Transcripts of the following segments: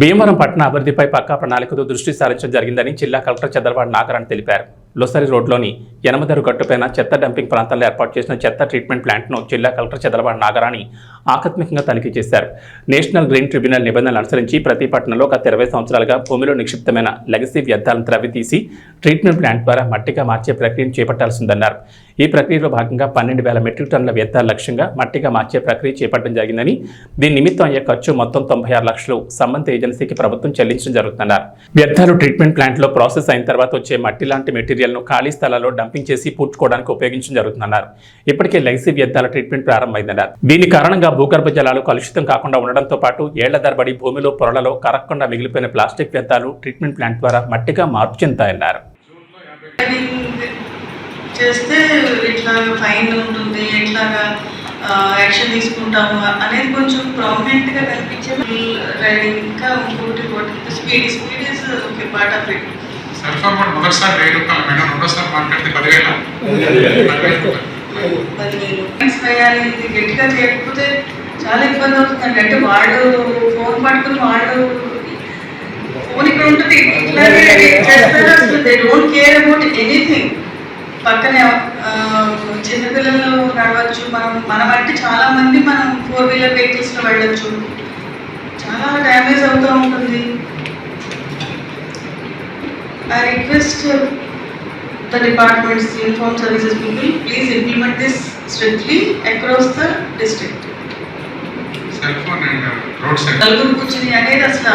భీమవరం పట్టణ అభివృద్ధిపై పక్కా ప్రణాళికతో దృష్టి సారించడం జరిగిందని జిల్లా కలెక్టర్ చంద్రబాబు నాగరాణ్ తెలిపారు. లొసరి రోడ్లోని యనమదరు గట్టుపైన చెత్త డంపింగ్ ప్రాంతాల్లో ఏర్పాటు చేసిన చెత్త ట్రీట్మెంట్ ప్లాంట్ను జిల్లా కలెక్టర్ చంద్రబాబు నాగరాణి ఆకస్మికంగా తనిఖీ చేశారు. నేషనల్ గ్రీన్ ట్రిబ్యునల్ నిబంధనలు అనుసరించి ప్రతి పట్టణంలో గత ఇరవై సంవత్సరాలుగా భూమిలో నిక్షిప్తమైన లెగసీ వ్యర్థాలను త్రవ్వితీసి ట్రీట్మెంట్ ప్లాంట్ ద్వారా మట్టిగా మార్చే ప్రక్రియను చేపట్టాల్సిందన్నారు. ఈ ప్రక్రియలో భాగంగా పన్నెండు వేల మెట్రిక్ టన్నుల వ్యర్థాల లక్ష్యంగా మట్టిగా మార్చే ప్రక్రియ చేపట్టడం జరిగిందని దీని నిమిత్తం అయ్యే ఖర్చు మొత్తం తొంభై ఆరు లక్షలు సంబంధిత ఏజెన్సీకి ప్రభుత్వం చెల్లించడం జరుగుతున్నారు వ్యర్థాలు ట్రీట్మెంట్ ప్లాంట్లో ప్రాసెస్ అయిన తర్వాత వచ్చే మట్టి లాంటి మెటీరియల్ మెటీరియల్ను ఖాళీ స్థలాల్లో డంపింగ్ చేసి పూడ్చుకోవడానికి ఉపయోగించడం జరుగుతుందన్నారు. ఇప్పటికే లెగసీ వ్యర్థాల ట్రీట్మెంట్ ప్రారంభమైందన్నారు. దీని కారణంగా భూగర్భ జలాలు కలుషితం కాకుండా ఉండడంతో పాటు ఏళ్ళ ధరబడి భూమిలో పొరలలో కరగకుండా మిగిలిపోయిన ప్లాస్టిక్ వ్యర్థాలు ట్రీట్మెంట్ ప్లాంట్ ద్వారా మట్టిగా మార్పు చెందుతాయన్నారు. చేస్తే ఇట్లా ఫైన్ ఉంటుంది ఎట్లాగా యాక్షన్ తీసుకుంటాము అనేది కొంచెం ప్రామినెంట్గా కనిపించే రైడింగ్ ఇంకా ఇంకోటి speed speed is okay part of it cell phone కూడా మొదటిసారి వెయ్యి రూపాయలు మేడం రెండోసారి మాట్లాడితే పదివేల? గట్టిగా చేయకపోతే చాలా ఇబ్బంది అవుతుందండి. అంటే వాడు ఫోన్ పట్టుకుని వాడు ఫోన్ ఇక్కడ ఉంటుంది. ఇట్లాగే చేస్తారు అసలు. They don't care about anything పక్కనే చిన్నపిల్లలు నడవచ్చు. మనం మనం అంటే చాలా మంది మనం ఫోర్ వీలర్ వెహికల్స్లో వెళ్ళొచ్చు. చాలా డ్యామేజ్ అవుతూ ఉంటుంది. I request the departments, the uniform services people, please implement this strictly across the district. Cell phone and road side నలుగురు కూర్చుని అనేది అసలు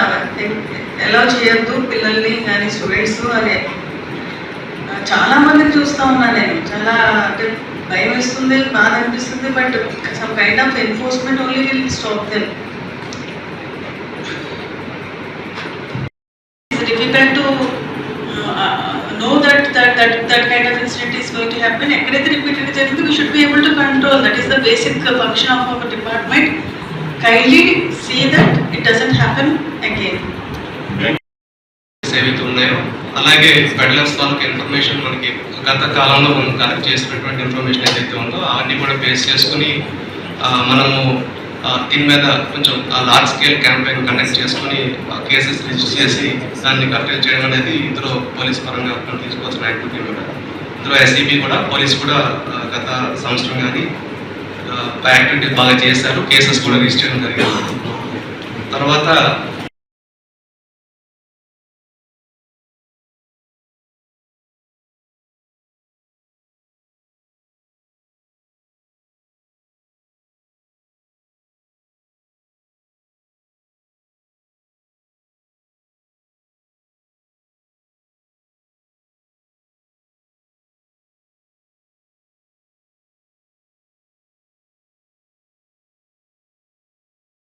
ఎలా చేయొద్దు పిల్లల్ని కానీ స్టూడెంట్స్ అనే. చాలా మందిని చూస్తా ఉన్నా నేను. చాలా అంటే భయం వేస్తుంది బాధ అనిపిస్తుంది but some kind of enforcement only will stop them difficult to uh, know that that that that kind of incident is going to happen. ఎక్కడైతే రిపీటెడ్ జరిగింది we should be able to control. That is the basic uh, function of our department. Kindly see that it doesn't happen again. ఏవైతే ఉన్నాయో అలాగే peddlers వాళ్ళకి information మనకి గత కాలంలో మనం కలెక్ట్ చేసినటువంటి ఇన్ఫర్మేషన్ ఏదైతే ఉందో అవన్నీ కూడా బేస్ చేసుకుని మనము దీని మీద కొంచెం లార్జ్ స్కేల్ క్యాంపెయిన్ కండక్ట్ చేసుకుని కేసెస్ రిజిస్టర్ చేసి దాన్ని కట్టడి చేయడం అనేది ఇందులో పోలీస్ పరంగా తీసుకోవాల్సిన యాక్టివిటీ కూడా ఇందులో ఎస్ఈబి కూడా పోలీస్ కూడా గత సంవత్సరం కానీ యాక్టివిటీ బాగా చేశారు. కేసెస్ కూడా రిజిస్టర్ జరిగింది. తర్వాత